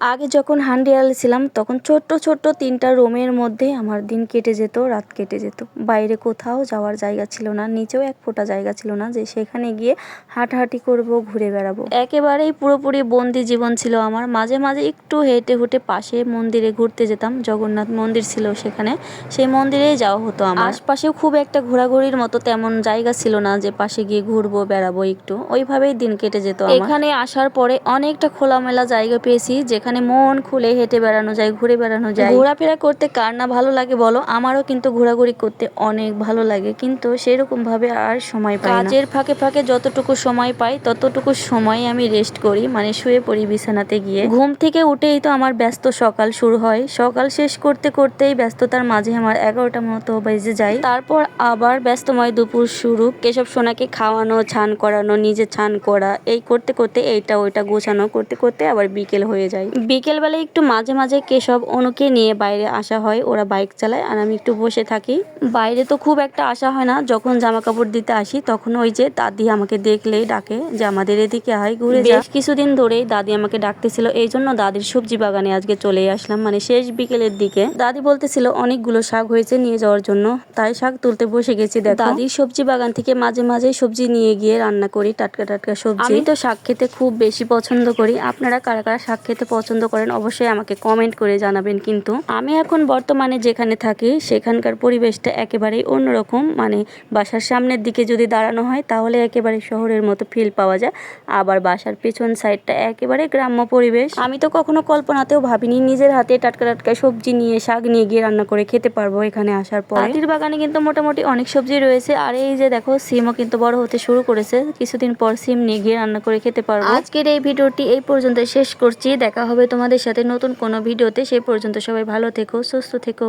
আগে যখন হান্ডিয়ালে ছিলাম, তখন ছোট্ট ছোট্ট তিনটা রুমের মধ্যে আমার দিন কেটে যেত, রাত কেটে যেত। বাইরে কোথাও যাওয়ার জায়গা ছিল না, নিচেও এক ফোঁটা জায়গা ছিল না যে সেখানে গিয়ে হাঁটাহাঁটি করব, ঘুরে বেড়াবো। একেবারেই পুরোপুরি বন্দি জীবন ছিল আমার। মাঝে মাঝে একটু হেঁটে হুটে পাশে মন্দিরে ঘুরতে যেতাম, জগন্নাথ মন্দির ছিল সেখানে। সেই মন্দিরেই যাওয়া হতো আমার। আশপাশেও খুব একটা ঘোরাঘুরির মতো তেমন জায়গা ছিল না যে পাশে গিয়ে ঘুরবো, বেড়াবো একটু। ওইভাবেই দিন কেটে যেত। এখানে আসার পরে অনেকটা খোলামেলা জায়গা পেয়েছি, যেখানে মন খুলে হেঁটে বেড়ানো যায় ঘুরে বেড়ানো যায়। ঘোরাফেরা করতে কার না ভালো লাগে বলো? আমারও কিন্তু ঘোরাঘুরি করতে অনেক ভালো লাগে কিন্তু সেরকম ভাবে আর সময় পাই না। কাজের ফাঁকে ফাঁকে যতটুকু সময় পাই ততটুকু সময় আমি রেস্ট করি মানে শুয়ে পড়ি বিছানাতে গিয়ে। ঘুম থেকে উঠেই তো আমার ব্যস্ত সকাল শুরু হয়। সকাল শেষ করতে করতেই ব্যস্ততার মাঝে আমার এগারোটা মতো বেজে যায়। তারপর আবার ব্যস্তময় দুপুর শুরু। কেশব সোনাকে খাওয়ানো ছান করানো নিজে ছান করা এই করতে করতে এইটা ওইটা গোছানো করতে করতে আবার বিকেল হয়ে যায়। বিকেল বেলায় একটু মাঝে মাঝে কেশব অনুকে নিয়ে বাইরে আসা হয় ওরা বাইক চালায় আর আমি একটু বসে থাকি। বাইরে তো খুব একটা আসা হয় না যখন জামা কাপড় দিতে আসি তখন ওই যে দাদি আমাকে দেখলেই ডাকে যে আমাদের এদিকে আয় ঘুরে বেশ কিছুদিন ধরেই দাদি আমাকে ডাকতেছিল এই জন্য দাদির সবজি বাগানে আজকে চলে আসলাম মানে শেষ বিকেলের দিকে। দাদি বলতেছিল অনেকগুলো শাক হয়েছে নিয়ে যাওয়ার জন্য তাই শাক তুলতে বসে গেছি দেখো। দাদির সবজি বাগান থেকে মাঝে মাঝে সবজি নিয়ে গিয়ে রান্না করি টাটকা টাটকা সবজি। আমি তো শাক খেতে খুব বেশি পছন্দ করি আপনারা কারা কারা শাক খেতে পছন্দ করেন, অবশ্যই আমাকে কমেন্ট করে জানাবেন কিন্তু। আমি এখন বর্তমানে যেখানে থাকি, সেখানকার পরিবেশটা একেবারেই অন্যরকম। মানে বাসার সামনের দিকে যদি দাঁড়ানো হয়, তাহলে একেবারে শহরের মতো ফিল পাওয়া যায়। আবার বাসার পেছন সাইডটা একেবারে গ্রাম্য পরিবেশ। আমি তো কখনো কল্পনাতেও ভাবিনি নিজের হাতে টাটকা টাটকা সবজি নিয়ে, শাক নিয়ে গিয়ে রান্না করে খেতে পারব এখানে আসার পর। দাদির বাগানে কিন্তু মোটামুটি অনেক সবজি রয়েছে। আর এই যে দেখো, সিমও কিন্তু বড় হতে শুরু করেছে। কিছুদিন পর সিম নিয়ে গিয়ে রান্না করে খেতে পারব। আজকের এই ভিডিওটি এই পর্যন্ত শেষ করছি। দেখা হবে তোমাদের সাথে নতুন কোনো ভিডিওতে সেই পর্যন্ত সবাই ভালো থেকো সুস্থ থেকো।